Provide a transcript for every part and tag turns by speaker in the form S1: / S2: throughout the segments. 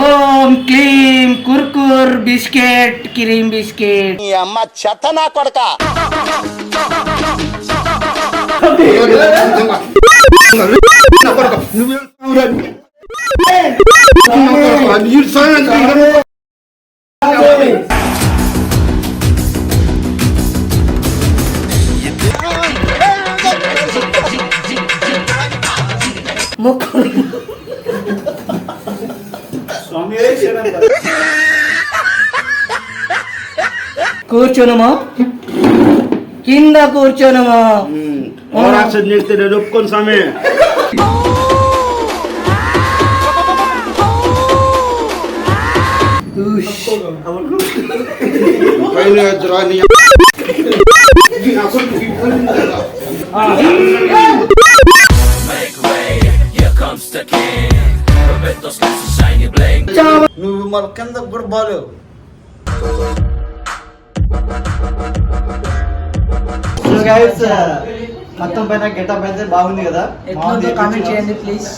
S1: ఓం క్లీం కుర్కుర్ biscuit cream biscuit.
S2: ఈ అమ్మ చెత్త నా కొడక.
S1: ముక్కు కూర్చోనుమా. కింద కూర్చోనుమా.
S3: ఓరాక్షన్ చేస్తే నేను ఒప్పుకోను స్వామి.
S1: ఉష్.
S3: పైన ఎత్తురా నీ నువ్వు మన కింద కూడా బాలేవు
S4: సో గైస్ మొత్తం పైన గెటప్ అయితే బాగుంది కదా?
S1: కామెంట్ చేయండి ప్లీజ్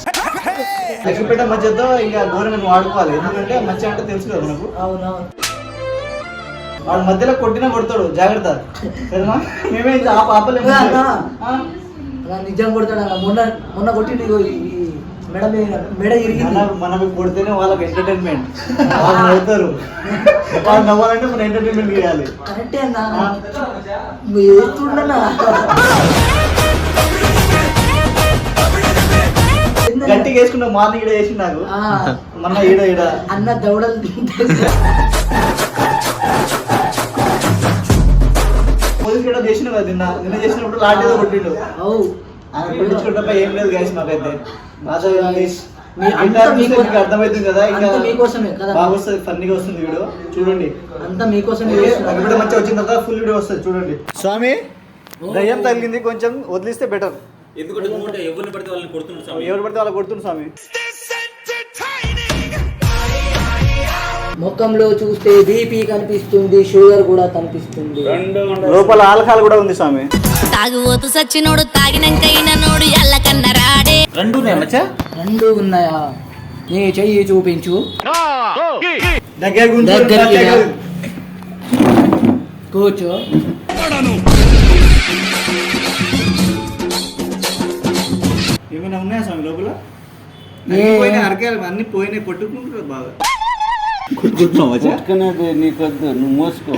S4: లక్ష్మీపేట మధ్యతో ఇంకా నువ్వు ఆడుకోవాలి ఎందుకంటే మధ్య అంటే తెలుసు కదా మనకు.
S1: అవునవును.
S4: వాడు మధ్యలో కొట్టినా కొడతాడు జాగ్రత్త. సరేనా? మేమే ఆపలేము
S1: నిజం కొడతాడు మొన్న మొన్న ఈ మెడ మెడ ఇరిగింది.
S4: మన కొడితేనే వాళ్ళకి ఎంటర్టైన్మెంట్ వాళ్ళు నవ్వుతారు. వాళ్ళు నవ్వాలంటే మనం ఎంటర్టైన్మెంట్ చేయాలి
S1: కరెక్టే అన్న. వేస్తుండన్నా
S4: గట్టిగా వేసుకున్న మార్నింగ్ ఈడ వేసి నాకు.
S1: ఆ,
S4: మొన్న ఈడ ఈడ.
S1: అన్న దవడలు తింటే.
S4: పోలీస్ కూడా చేసిన కదా నిన్న. నిన్న చేసినప్పుడు లాంటిదో కొట్టిండు.
S1: అవు.
S4: ఆయన కొట్టించుకుంటే ఏం లేదు గైస్ మాకైతే. ఇంగ్లీష్ అర్థమవుతుంది కదా ఇంకా
S1: మీకోసమే కదా.
S4: బాగా వస్తుంది ఫన్నీగా వస్తుంది వీడియో చూడండి.
S1: అంతా
S4: మంచిగా వచ్చిన తర్వాత ఫుల్ వీడియో వస్తుంది చూడండి. స్వామి దయ్యం తగిలింది కొంచెం వదిలిస్తే బెటర్
S5: ఎందుకంటే ఎవరిని పడితే వాళ్ళని స్వామి.
S4: ఎవరు పడితే వాళ్ళ స్వామి.
S1: ముఖంలో చూస్తే బీపీ కనిపిస్తుంది షుగర్ కూడా కనిపిస్తుంది.
S4: లోపల ఆల్కహాల్ కూడా ఉంది స్వామి.
S6: తాగుబోతు సచ్చినోడు తాగినంకైన నోడు ఎల్లకన్న రాడే
S5: రెండు మచ్చా?
S1: రెండు ఉన్నాయా? నీ చెయ్యి చూపించు.
S4: దగ్గర. దగ్గర.
S1: కూర్చో.
S4: ఏమైనా ఉన్నాయా స్వామి లోపల?
S1: ఏ-
S4: అన్ని పోయినాయి అరకాయలు అన్ని పోయినాయి కొట్టుకుంటారు బాగా.
S3: కొట్టుకునేది నీకొద్దు నువ్వు మోసుకో.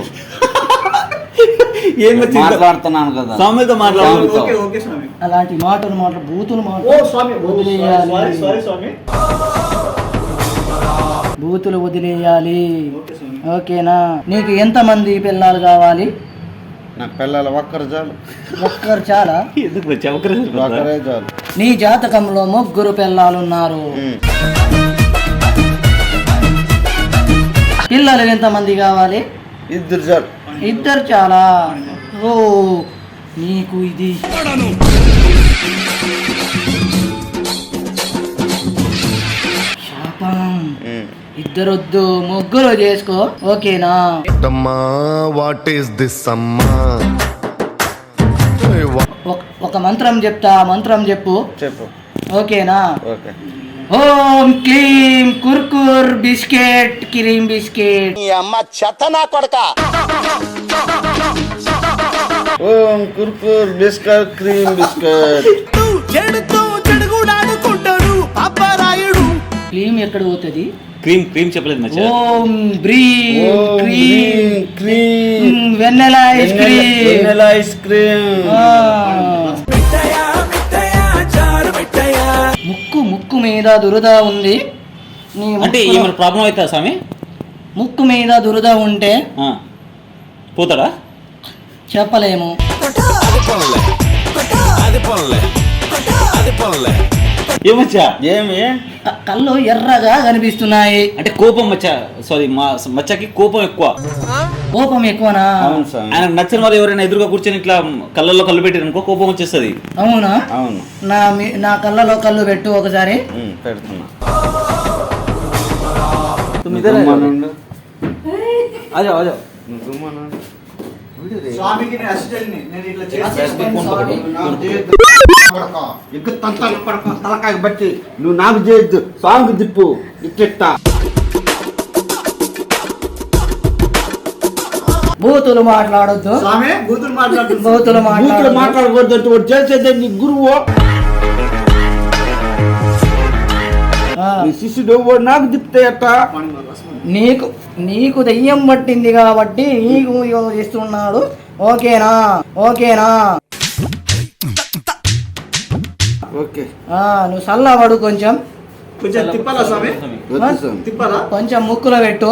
S4: ఏం.
S3: మాట్లాడుతున్నాను కదా.
S4: స్వామితో మాట్లాడు.
S3: స్వామితో.
S4: ఓకే ఓకే స్వామి.
S1: అలాంటి మాటలు మాటలు బూతులు
S4: ఓ
S1: మాటలు
S4: స్వామి
S1: వదిలేయాలి.
S4: సారీ సారీ స్వామి.
S1: బూతులు వదిలేయాలి. ఓకేనా? నీకు ఎంత మంది పిల్లలు కావాలి?
S3: నా పిల్లలు ఒక్కరు చాలు.
S1: ఒక్కరు చాలా?
S5: ఎందుకు
S3: ఒక్కరే చాలు.
S1: నీ జాతకంలో ముగ్గురు పిల్లలున్నారు. పిల్లలు ఎంత మంది కావాలి?
S3: ఇద్దరు చాలు.
S1: ఇద్దరు చాలా. ఓ నీకు ఇది. శాపం. ఇద్దరొద్దు ముగ్గురు చేసుకో. ఓకేనా?
S7: అమ్మా వాట్ ఈస్ దిస్ అమ్మా?
S1: ఒక- మంత్రం చెప్తా మంత్రం చెప్పు.
S3: చెప్పు.
S1: ఓకేనా?
S3: ఓకే.
S1: ఓం క్లీం కుర్కుర్ బిస్కెట్ క్రీమ్ బిస్కెట్.
S2: అమ్మ చెత్త నా కొడక.
S3: ఓం కుర్కుర్ బిస్కెట్ క్రీమ్ బిస్కెట్
S1: క్రీమ్ ఎక్కడ పోతుంది?
S5: క్రీమ్ క్రీమ్ చెప్పలేదు మచ్చా.
S1: ఓం బ్రీం
S3: ఓం
S1: cream cream Vennela ice
S3: cream Vennela ice
S1: cream. ముక్కు ముక్కు మీద దురద ఉంది. నీ
S5: అంటే ఏమైనా ప్రాబ్లం అవుతుందా స్వామి?
S1: ముక్కు మీద దురద ఉంటే
S5: ఆ. పోతాడా
S1: చెప్పలేము
S5: ఏమచ్చా
S3: ఏమి
S1: క- కళ్ళు ఎర్రగా కనిపిస్తున్నాయి
S5: అంటే కోపం మచ్చా సారీ మా మచ్చకి కోపం ఎక్కువ
S1: కోపం ఎక్కువనా
S3: అవును స్వామి
S5: ఆయన నచ్చిన వాళ్ళు ఎవరైనా ఎదురుగా కూర్చొని ఇట్లా కళ్ళల్లో కళ్ళు పెట్టారు అనుకో కోపం వచ్చేస్తుంది
S1: అవునా
S3: అవును
S1: నా మీ- నా కళ్ళలో కళ్ళు పెట్టు ఒకసారి
S3: ఉమ్, పెడుతున్నా
S5: तुम
S3: గుమ్మనుండు.
S5: आ जाओ आ जाओ
S3: నువ్వు గుమ్మనుండు. తలకాయ బట్టి నువ్వు నాకు చేయొద్దు స్వామికి దిప్పు. ఇట్ట
S1: బూతులు మాట్లాడద్దు.
S4: స్వామి బూతులు మాట్లాడొద్దు.
S1: బూతులు
S3: మాట్లాడకూడదు అంటే వాడు చేసేదే నీ గురువు. శిష్యుడు నాకు దిప్తే ఎట్టా?
S1: నీకు నీకు దెయ్యం పట్టింది కాబట్టి నీకు ఇస్తున్నాడు ఓకేనా? ఓకేనా?
S3: ఓకే.
S1: ఆ, నువ్వు చల్లబడు కొంచెం.
S4: కొంచెం తిప్పాలా స్వామి?
S3: వద్దు స్వామి.
S4: తిప్పాలా?
S1: కొంచెం ముక్కులో పెట్టు.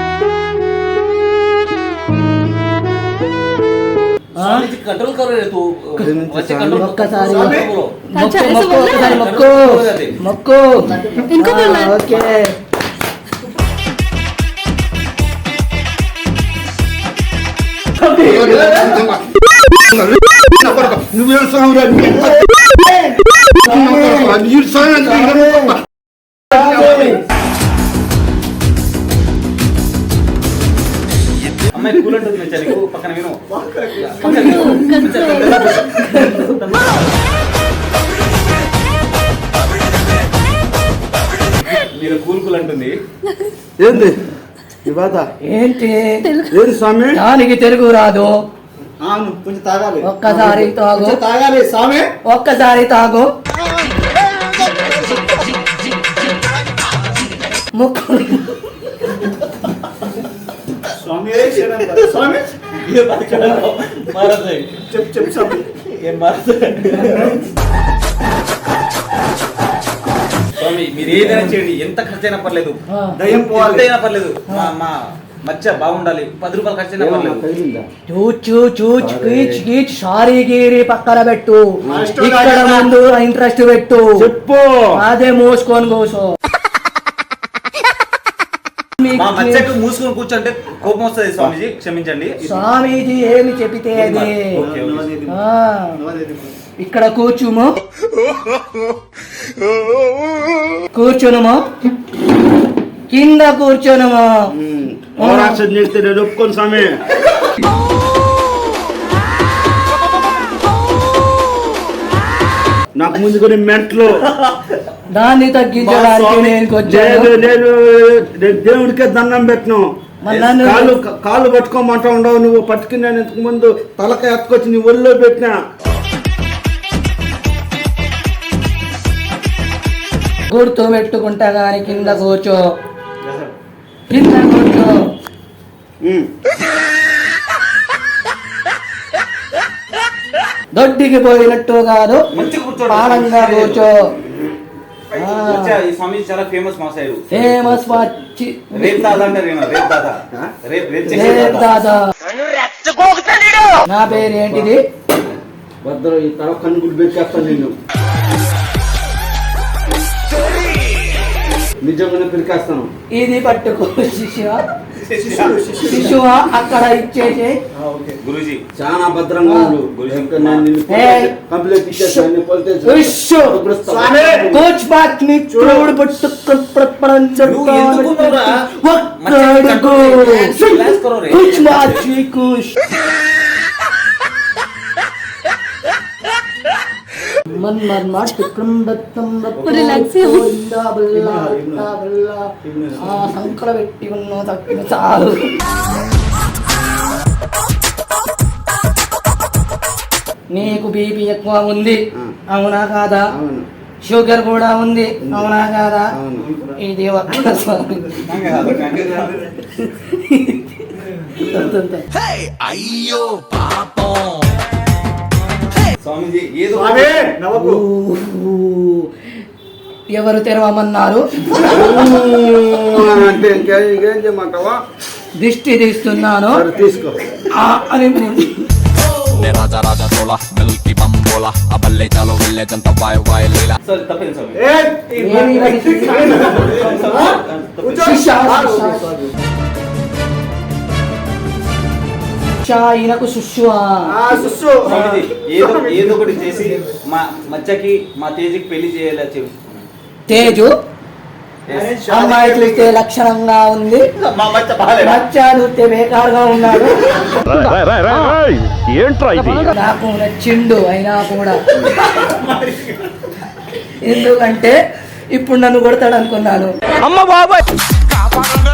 S5: స్వామీజీ కంట్రోల్ కరో రే తూ వచ్చే కంట్రోల్
S1: ఒక్కసారి
S4: స్వామి.
S1: మొక్కు మొక్కు ఒకసారి మొక్కు మొక్కు ఆ, ఓకే
S3: నువ్వేం స్వామి రా? అది ఈ స్వామి
S5: అంటుంది పక్కన విను. మీరు కూల్ కూల్ అంటుంది.
S3: ఏంది?
S1: ఏంటి?
S3: స్వామి?
S1: దానికి తెలుగు రాదు.
S4: కొంచెం తాగాలి.
S1: ఒక్కసారి తాగు.
S4: తాగాలి స్వామి.
S1: ఒక్కసారి తాగు. ముక్కు
S4: స్వామి స్వామి?
S5: మారదు
S4: చెప్పు చెప్పు స్వామి.
S5: ఏం మారదు స్వామి మీరు ఏదైనా చేయండి? ఎంత ఖర్చు అయినా పర్లేదు.
S4: దయ్యం పోవాలి.
S5: పర్లేదు. మా మా మచ్చ బాగుండాలి. పది రూపాయలు ఖర్చు అయినా పర్లేదు.
S1: చూచు చూచు కీచ్ కీచ్ సారీ గీరి పక్కన పెట్టు. ఇక్కడ. ముందు ఇంట్రెస్ట్ పెట్టు.
S3: చెప్పు.
S1: అదే మూసుకొని కూసో.
S5: మచ్చకు మూసుకొని కూర్చుంటే కోపం వస్తుంది స్వామీజీ క్షమించండి.
S1: స్వామీజీ ఏమి చెబితే అది. ఇక్కడ కూర్చుము. కూర్చునుము. కింద కూర్చునుము.
S3: ఓరాక్షన్ చేస్తే నేను ఒప్పుకోను స్వామి. నాకు ముందు కొన్ని మెంట్లు.
S1: దాన్ని తగ్గించడానికి నేను వచ్చాను
S3: నేను దేవుడికే దండం పెట్టను. కాళ్ళు కాళ్ళు పట్టుకోమంటా ఉండవు నువ్వు. పట్టుకుని నేను ఇంతకు ముందు తలకాయ ఎత్తుకొచ్చి నీ ఒళ్ళో పెట్టినా.
S1: గుర్తు పెట్టుకుంటా గాని కింద కూర్చో. కింద కూర్చో. దొడ్డికి పోయినట్టు కాదు. పాలంగా కూర్చో.
S5: ఈ స్వామీజీ చాలా ఫేమస్ మా సైడ్
S1: ఫేమస్ వచ్చి
S5: రేప్ దాదా అంటారు ఈయన, రేప్ దాదా. రేప్ రేప్ చేసే
S1: ఏ
S5: దాదా.
S1: దాదా. నా పేరు ఏంటిది?
S3: భద్రం ఈ తల కన్ను గుడి పెట్టేస్తాను నేను నిజంగానే పిరికేస్తాను.
S1: ఇది పట్టుకో శిష్య శిశువ అక్కడ ఇచ్చేసి
S5: గురూజీ.
S3: చాలా భద్రంగా ఉండు
S1: కోచ్ బాత్ని పట్టుకొని పెట్టి ఉన్న చాలు నీకు బీపీ ఎక్కువ ఉంది అవునా కాదా షుగర్ కూడా ఉంది అవునా కాదా ఇది అయ్యో పాపం
S5: స్వామీజీ ఏదో
S4: స్వామి నవ్వకు
S1: ఊ, ఎవరు తెరవమన్నారు
S3: అంటే ఇంకే- ఇంకేం చేయమంటావా
S1: దిష్టి తీస్తున్నాను
S3: తీసుకో
S1: అని శిష్య. ఈయనకు
S5: ఏదో ఏదో ఒకటి చేసి మా మచ్చకి మా తేజకి పెళ్ళి చేయాలి చెప్పి.
S1: తేజు అమ్మాయి చూస్తే లక్షణంగా ఉంది.
S5: మా మచ్చ
S1: చూస్తే బేకారుగా ఉన్నాడు. నాకు నచ్చిండు అయినా కూడా. ఎందుకంటే ఇప్పుడు నన్ను కొడతాడు అనుకున్నాను. చూపుల్లో